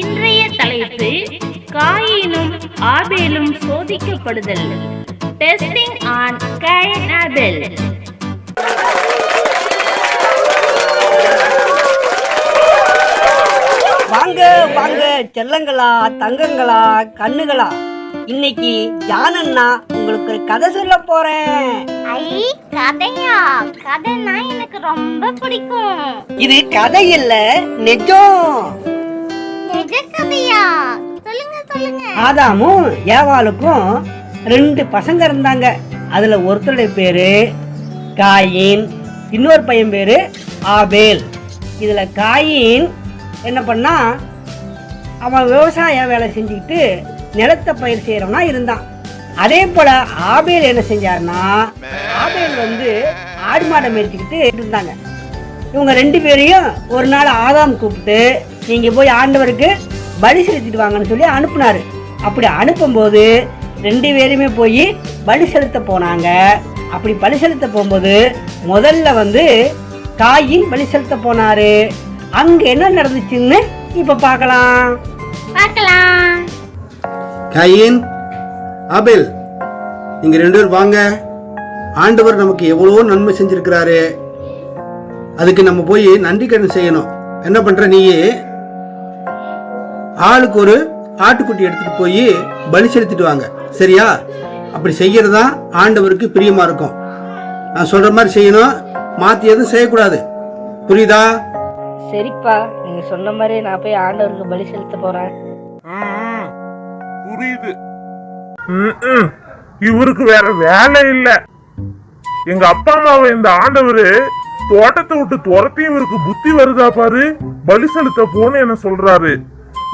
இன்றைய தலைப்பு காயினும் ஆபேலும் சோதிக்கப்படுதல். டெஸ்டிங் ஆன் காயின் ஆபேல் வாங்க வாங்க செல்லங்களா தங்கங்களா கண்ணுகளா. இன்னைக்கு ஜானண்ணா உங்களுக்கு ஒரு கதை சொல்ல போறேன். ஐ கதையா? கதைனா எனக்கு ரொம்ப பிடிக்கும். இது கதை இல்ல நிஜம். ஆதாமும் ஏவாளுக்கும் ரெண்டு பசங்க இருந்தாங்க. அதுல ஒருத்தருடைய பேரு காயின் இன்னொரு பையன் பேரு ஆபேல். இதுல காயின் என்ன பண்ணா அவன் விவசாய வேலை செஞ்சுக்கிட்டு நிலத்தை பயிர் செய்யறவனா இருந்தான். அதே போல ஆபேல் என்ன செஞ்சாருன்னா ஆபேல் வந்து ஆடு மாடை மேய்ச்சிக்கிட்டு இருந்தாங்க. இவங்க ரெண்டு பேரையும் ஒரு நாள் ஆதாம் கூப்பிட்டு நீங்க போய் ஆண்டவருக்கு பலி செலுத்திட்டு வாங்கன்னு சொல்லி அனுப்புனாரு. அப்படி அனுப்பும்போது ரெண்டு பேருமே போய் பலி செலுத்த போனாங்க. அப்படி பலி செலுத்த போகும்போது முதல்ல வந்து காயின் பலி செலுத்த போனாரு. அங்க என்ன நடந்துச்சுன்னு இப்ப பார்க்கலாம். பார்க்கலாம். கயின் ஆபேல் நீங்க ரெண்டு பேரும் வாங்க. ஆண்டவர் நமக்கு எவ்வளவோ நன்மை செஞ்சிருக்கிறாரு. அதுக்கு நம்ம போய் நன்றி கடன் செய்யணும். என்ன பண்ற நீயே? ஆளுக்கு ஒரு ஆட்டுக்குட்டி எடுத்துட்டு போய் பலி செலுத்திட்டு வாங்க. சரியா? அப்படி செய்யறது தான் ஆண்டவருக்கு பிரியமா இருக்கும். நான் சொல்ற மாதிரி செய்யணும். மாத்தி எதுவும் செய்யக்கூடாது. புரியுதா? சரிப்பா. நீங்க சொன்ன மாதிரி நான் போய் ஆண்டவருக்கு பலி செலுத்த போறேன். புரியுது. இவருக்கு வேற வேலை இல்ல. எங்க அப்பா அம்மாவை இந்த ஆண்டவரு தோட்டத்தை விட்டு துரத்தியும் இவருக்கு புத்தி வருதா பாரு? பலி செலுத்த போன்னு என்ன சொல்றாரு?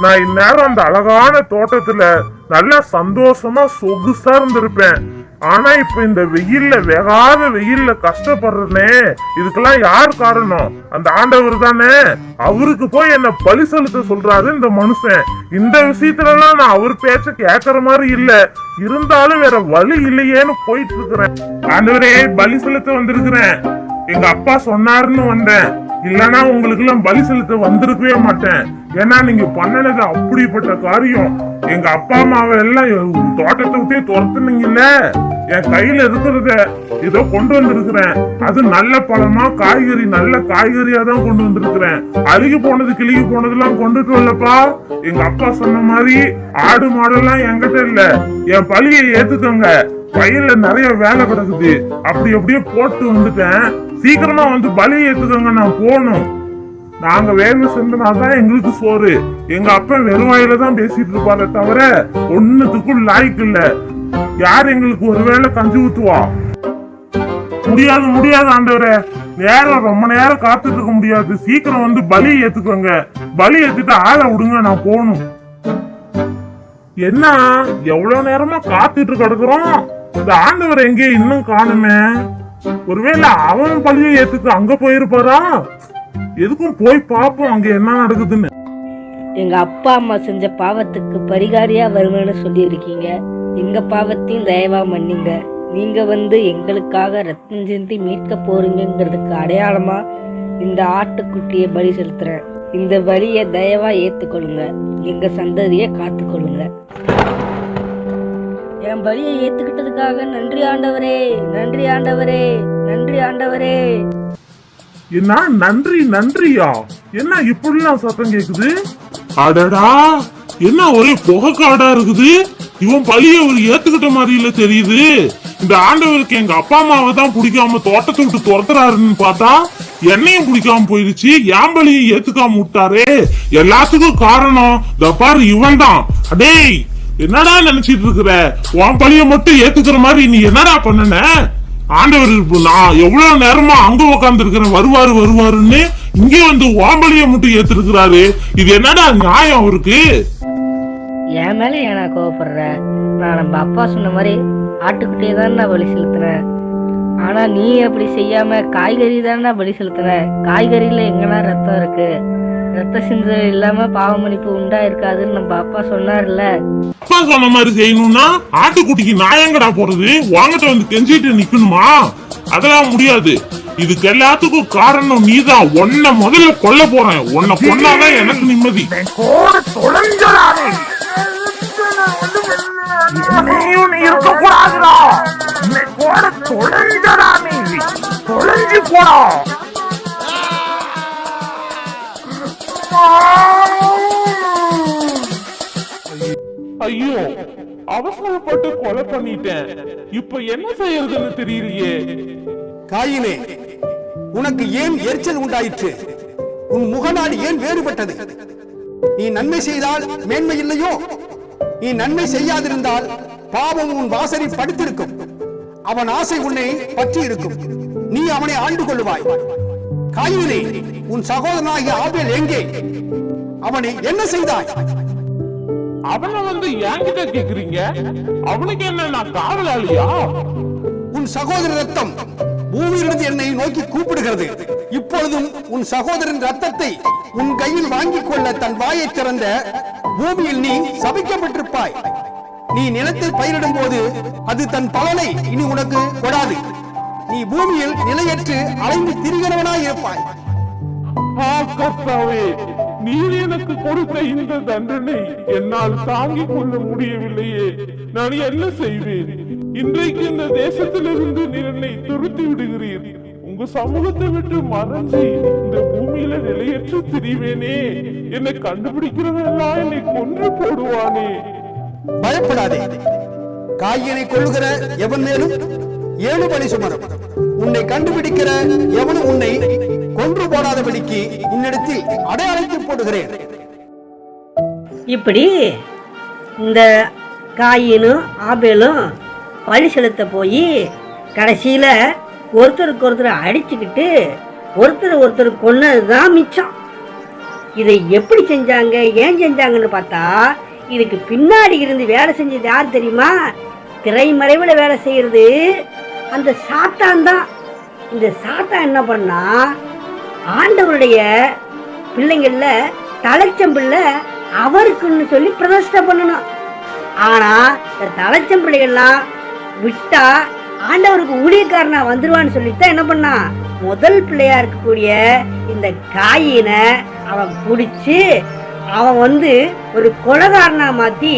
நான் இந்நேரம் அந்த அழகான தோட்டத்துல நல்லா சந்தோஷமா சொகுசா இருந்திருப்பேன். ஆனா இப்ப இந்த வெயில்ல வேகாத வெயில்ல கஷ்டப்படுறனே. இதுக்கெல்லாம் யார் காரணம்? அந்த ஆண்டவர் தானே. அவருக்கு போய் என்ன பலி செலுத்த சொல்றாரு இந்த மனுஷன். இந்த விஷயத்துல எல்லாம் நான் அவர் பேச்ச கேக்குற மாதிரி இல்ல. இருந்தாலும் வேற வழி இல்லையேன்னு போயிட்டு இருக்கிறேன். ஆண்டவரே பலி செலுத்த வந்திருக்கிறேன். எங்க அப்பா சொன்னாருன்னு வந்தேன். இல்லனா உங்களுக்கு எல்லாம் பலி செலுத்த வந்திருக்கவே மாட்டேன். ஏன்னா நீங்க பண்ணனது அப்படிப்பட்ட காரியம். எங்க அப்பா அம்மாவை எல்லாம் தோட்டத்தை விட்டே துரத்துனீங்கல்ல? என் கையில இருக்கிறத ஏதோ கொண்டு வந்திருக்கிறேன். அது நல்ல பழமா காய்கறி நல்ல காய்கறியா தான் கொண்டு வந்திருக்கிறேன். அழுகி போனது கிழுகி போனதெல்லாம் கொண்டுட்டு வரலப்பா. எங்க அப்பா சொன்ன மாதிரி ஆடு மாடெல்லாம் என்கிட்ட இல்ல. என் பழியை ஏத்துக்கோங்க. வயல்ல நிறைய வேலை கிடக்குது. அப்படி அப்படியே போட்டு வந்துட்டேன். சீக்கிரமா வந்து பலி ஏத்துக்கோங்க நான் போகணும். நாங்க வேலை செஞ்சனாதான் எங்களுக்கு சோறு. எங்க அப்பா வெறும் வாயில தான் பேசிட்டு இருப்பாரே தவிர ஒண்ணுத்துக்கும் லாய்க்கு இல்ல. யார் எங்களுக்கு ஒருவேளை கஞ்சி ஊத்துவா? முடியாது முடியாது ஆண்டவரே. நேரம் ரொம்ப நேரம் காத்துட்டு இருக்க முடியாது. சீக்கிரம் வந்து பலி ஏத்துக்கோங்க. பலி ஏத்துட்டு ஆளை விடுங்க நான் போகணும். என்ன? எவ்வளவு நேரமா காத்துட்டு கிடக்குறோம்? இந்த ஆண்டவர் எங்கே இன்னும் காணுமே. ஒருவேளை அவன் பழியை ஏத்துக்கு அங்க போயிருப்பாரா? எதுக்கும் போய் பாப்போம் அங்க என்ன நடக்குதுன்னு. எங்க அப்பா அம்மா செஞ்ச பாவத்துக்கு பரிகாரியா வருவேன்னு சொல்லியிருக்கீங்க. எங்க பாவத்தையும் தயவா மன்னிங்க. நீங்க வந்து எங்களுக்காக ரத்தம் சிந்தி மீட்க போறீங்கிறதுக்கு அடையாளமா இந்த ஆட்டுக்குட்டியை பலி செலுத்துறேன். இந்த வழியை தயவா ஏத்துக்கொள்ளுங்க. எங்க சந்ததியை காத்துக்கொள்ளுங்க. என் பலியை ஏத்துக்கிட்டதுக்காக நன்றி ஆண்டவரே நன்றி ஆண்டவரே நன்றி ஆண்டவரே. என்ன நன்றி நன்றியா? என்ன இப்படிலாம் சத்தம் கேக்குது? அடடா என்ன ஒரே புகை காடா இருக்குது? இவன் பழிய ஒரு ஏத்துக்கிட்ட மாதிரி இல்ல தெரியுது. இந்த ஆண்டவருக்கு எங்க அப்பா அம்மாவை தான் பிடிக்காம தோட்டத்தை விட்டு துரத்துறாருன்னு பார்த்தா என்னையும் பிடிக்காம போயிருச்சு என் பழியை ஏத்துக்காம விட்டாரே. எல்லாத்துக்கும் காரணம் இந்த பாரு இவன் தான் அடேய் என்னடா நினைச்சிட்டு இருக்கிற? உன் பழிய மட்டும் ஏத்துக்கிற மாதிரி நீ என்னடா பண்ணன? ஆண்டவர் நான் எவ்வளவு நேரமா அங்க உட்கார்ந்து இருக்கிறேன் வருவாரு வருவாருன்னு இங்கே வந்து ஓம்பலிய மட்டும் ஏத்திருக்கிறாரு. இது என்னடா நியாயம் அவருக்கு? என் மேல ஏனா கோவப்படுற? நான் நம்ம அப்பா சொன்ன மாதிரி ஆட்டுக்குட்டியை தான் நான் பலி செலுத்துறேன். ஆனா நீ அப்படி செய்யாம காய்கறி தானே பலி செலுத்துறேன் காய்கறியில எங்கன்னா ரத்தம் இருக்கு? ரத்த சிந்தல் இல்லாம பாவ மன்னிப்பு உண்டா இருக்காதுன்னு நம்ம அப்பா சொன்னார்ல. அப்பா சொன்ன மாதிரி செய்யணும்னா ஆட்டுக்குட்டிக்கு நான் எங்கடா போறது? வாங்கிட்ட வந்து கெஞ்சிட்டு நிக்கணுமா? அதெல்லாம் முடியாது. இதுக்கு எல்லாத்துக்கும் காரணம் நீதான். உன்னை முதல்ல கொல்ல போறேன். உன்னை கொன்னாதான் எனக்கு நிம்மதி. நீயும் நீ. இருக்க கூடாதுடா கூட தொலைஞ்சடா நீ. தொலைஞ்சு போடா. ஐயோ அவசரப்பட்டு கொலை பண்ணிட்டேன். இப்ப என்ன செய்யறதுன்னு தெரியலையே. காயினே உனக்கு ஏன் எரிச்சல் உண்டாயிற்று? உன் முகநாடு ஏன் வேறுபட்டது? நீ நன்மை செய்தால் மேன்மை இல்லையோ? நீ நன்மை செய்யாதிருந்தால் பாவம் உன் வாசலை படுத்திருக்கும். அவன் ஆசை உன்னை பற்றி இருக்கும் நீ அவனை ஆண்டு கொள்ளுவாய். காயினே உன் சகோதரனாகிய ஆபேல் எங்கே? அவனை என்ன செய்தாய்? அவனை வந்து என்கிட்ட கேக்குறீங்க? அவனுக்கு என்ன நான் காவலாளியா? உன் சகோதர ரத்தம் பூமியிலிருந்து என்னை நோக்கி கூப்பிடுகிறது. இப்பொழுதும் உன் சகோதரன் ரத்தத்தை உன் கையில் வாங்கிக் கொள்ள தன் வாயை திறந்த பூமியில் நீ சபிக்கப்பட்டிருப்பாய். நீ நிலத்தில் பயிரிடும் போது அது தன் பலனை இனி உனக்கு கொடாது. நீ பூமியில் நிலையற்று அலைந்து திரிகிறவனாய் இருப்பாய். நீர் எனக்கு கொடுத்த இந்த தண்டனை என்னால் தாங்கிக் கொள்ள முடியவில்லையே. நான் என்ன செய்வேன்? இன்றைக்கு இந்த தேசத்திலிருந்து நீர் என்னை துருத்தி விடுகிறீர். உங்க சமூகத்தை விட்டு மறைஞ்சு இந்த பூமியில நிலையற்று திரிவேனே. என்னை கண்டுபிடிக்கிறவன் எல்லாம் என்னை கொன்று போடுவானே. பயப்படாதே. காயினை கொள்ளுகிற எவன் மேலும் ஏழு பலி சுமரும். உன்னை கண்டுபிடிக்கிற எவனும் உன்னை கொன்று போடாதபடிக்கு உன்னிடத்தில் அடையாளத்தை போடுகிறேன். இப்படி இந்த காயினும் ஆபேலும் பழி செலுத்த போய் கடைசியில் ஒருத்தருக்கு ஒருத்தர் அடிச்சுக்கிட்டு ஒருத்தர் ஒருத்தர் கொன்னது தான் மிச்சம். இதை எப்படி செஞ்சாங்க ஏன் செஞ்சாங்கன்னு பார்த்தா இதுக்கு பின்னாடி இருந்து வேலை செஞ்சது யார் தெரியுமா? திரைமறைவில் வேலை செய்யறது அந்த சாத்தான் தான். இந்த சாத்தான் என்ன பண்ணா ஆண்டவருடைய பிள்ளைங்கள்ல தலைச்சம்பிள்ள அவருக்குன்னு சொல்லி பிரதிஷ்டை பண்ணணும். ஆனா இந்த தலைச்சம்பிள்ளைகள்லாம் விட்டா ஆண்டவருக்கு ஊழியக்காரனா வந்துருவான்னு சொல்லிட்டு தான் என்ன பண்ணா முதல் பிள்ளையா இருக்கக்கூடிய இந்த காயினை அவன் பிடிச்சி அவன் வந்து ஒரு கொலகாரனா மாத்தி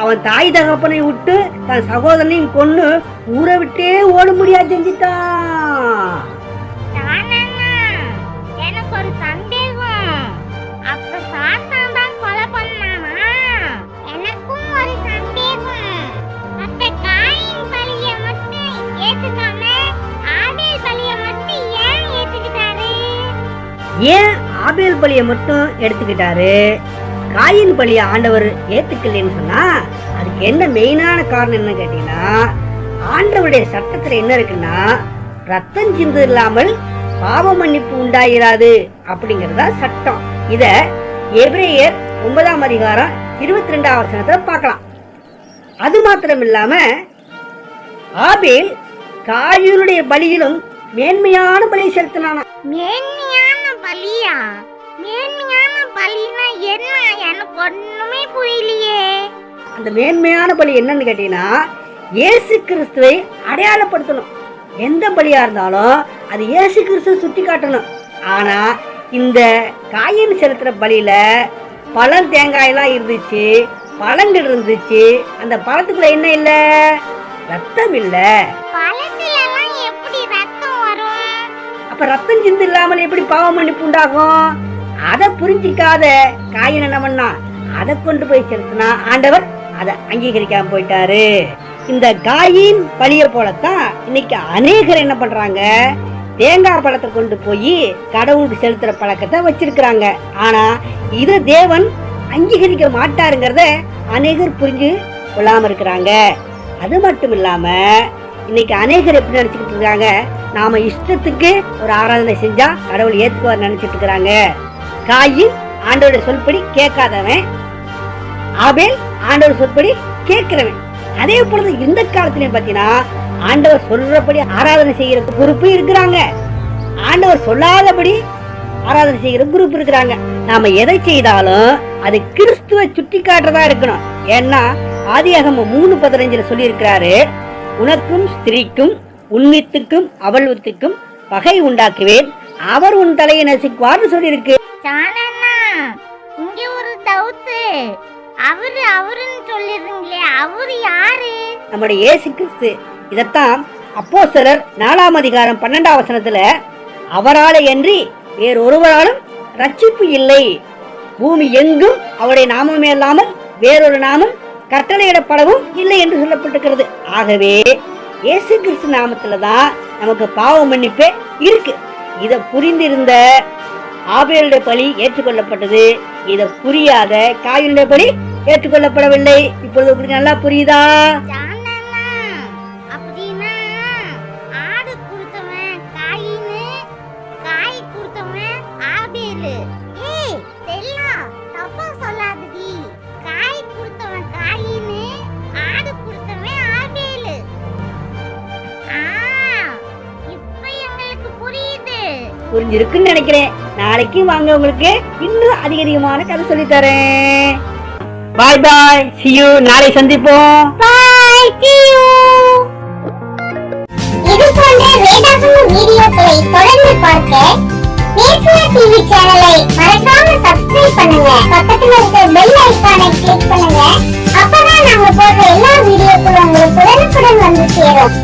அவன் தாய் தகப்பனை விட்டு தன் சகோதரனையும் கொன்னு ஊரை விட்டே ஓட முடியாது செஞ்சிட்டான். தானண்ணா, எனக்கு ஒரு சந்தேகம். அப்ப சாத்தான் தான் கொலை பண்ணானா? எனக்கும் ஒரு சந்தேகம். அப்ப காயின் பலிய மட்டும் ஏத்துக்காம ஆபேல் பலிய மட்டும் ஏன் ஏத்துக்கிட்டாரு? ஏன் ஆபேல் பலியை மட்டும் எடுத்துக்கிட்டாரு? காயின் பலியை ஆண்டவர் ஏத்துக்கலன்னு சொன்னா அதுக்கு என்ன மெயினான காரணம் என்ன கேட்டீங்கன்னா ஆண்டவருடைய சட்டத்துல என்ன இருக்குன்னா ரத்தம் சிந்து இல்லாமல் பாவ மன்னிப்பு உண்டாயிராது அப்படிங்கறதா சட்டம். இத எபிரேயர் ஒன்பதாம் அதிகாரம் இருபத்தி ரெண்டாம் வசனத்தை பார்க்கலாம். அது மாத்திரம் இல்லாம ஆபேல் காயினுடைய பலியிலும் மேன்மையான பலி செலுத்தினானா மேன்மையான பலியா? மேன்மையான பலினா என்ன? எனக்கு ஒண்ணுமே புரியலையே. அந்த மேன்மையான பலி என்னன்னு கேட்டீங்கன்னா இயேசு கிறிஸ்துவை அடையாளப்படுத்தணும். எந்த பலியா இருந்தாலும் அது இயேசு கிறிஸ்துவை சுட்டி காட்டணும். ஆனா இந்த காயின் செலுத்துற பலியில பழம் தேங்காயெல்லாம் இருந்துச்சு பழங்கள் இருந்துச்சு. அந்த பழத்துக்குள்ள என்ன இல்ல? ரத்தம் இல்ல. அப்ப ரத்தம் சிந்து இல்லாமல் எப்படி பாவம் மன்னிப்பு உண்டாகும்? அதை புரிஞ்சிக்காத காயின் என்ன பண்ணா அதை கொண்டு போய் செலுத்தினா ஆண்டவர் அதை அங்கீகரிக்காம போயிட்டாரு. இந்த காயின் பழிய போலத்தான் இன்னைக்கு அநேகர் என்ன பண்றாங்க? தேங்காய் பழத்தை கொண்டு போய் கடவுளுக்கு செலுத்துற பழக்கத்தை வச்சிருக்கிறாங்க. ஆனா இது தேவன் அங்கீகரிக்க மாட்டாருங்கிறத அநேகர் புரிஞ்சு கொள்ளாம இருக்கிறாங்க. அது மட்டும் இல்லாம இன்னைக்கு அநேகர் எப்படி நினைச்சுக்கிட்டு இருக்காங்க? நாம இஷ்டத்துக்கு ஒரு ஆராதனை செஞ்சா கடவுள் ஏத்துக்குவார் நினைச்சிட்டு இருக்கிறாங்க. காயின் ஆண்டோட சொல்படி கேட்காதவன். ஆபேல் ஆண்டவர் சொல்படி கேட்கிறவன். அதே போல இந்த காலத்திலயும் பாத்தீங்கன்னா ஆண்டவர் சொல்றபடி ஆராதனை செய்கிற குரூப் இருக்கிறாங்க. ஆண்டவர் சொல்லாதபடி ஆராதனை செய்கிற குரூப் இருக்கிறாங்க. நாம எதை செய்தாலும் அது கிறிஸ்துவை சுட்டி காட்டுறதா இருக்கணும். ஏன்னா ஆதியாகம மூணு பதினஞ்சுல சொல்லி இருக்கிறாரு உனக்கும் ஸ்திரீக்கும் உன்னித்துக்கும் அவள் பகை உண்டாக்குவேன். அவர் உன் தலையை நசுக்குவார்னு சொல்லியிருக்கு. ஜானண்ணா இங்க ஒரு டவுட்டு அவரு அவருன்னு சொல்லிடுறீங்களே அவரு யாரு? நம்முடைய இயேசு கிறிஸ்து. இதைத்தான் சிலர் நாலாம் அதிகாரம் பன்னெண்டாம் வசனத்துல அவராலே என்று வேறொருவராலும் ரட்சிப்பு இல்லை. பூமி எங்கும் அவருடைய நாமமே இல்லாமல் வேறொரு நாமம் கட்டளையிடப்படவும் இல்லை என்று சொல்லப்பட்டிருக்கிறது. ஆகவே இயேசு கிறிஸ்து நாமத்துல தான் நமக்கு பாவ மன்னிப்பே இருக்கு. இதை புரிந்திருந்த ஆபேலுடைய பலி ஏற்றுக்கொள்ளப்பட்டது. இதை புரியாத காயினுடைய பலி ஏற்றுக்கொள்ளப்படவில்லை. இப்பொழுது உங்களுக்கு நல்லா புரியுதா? புரிஞ்சிருக்குன்னு நினைக்கிறேன். நாளைக்கு வாங்க உங்களுக்கு. இன்னும் அதிக அதிகமான கதை சொல்லி தரேன் பாய் பாய் see you. நாளை சந்திப்போம். பாய் see you. இது போன்ற வேதாகம வீடியோக்களை தொடர்ந்து பார்க்க பேசுவ டிவி சேனலை மறக்காம சப்ஸ்கிரைப் பண்ணுங்க. பக்கத்துல இருக்க பெல் ஐகானை கிளிக் பண்ணுங்க. அப்பதான் நாங்க போடுற எல்லா வீடியோக்களும் உங்களுக்கு உடனுக்குடன் வந்து சேரும்.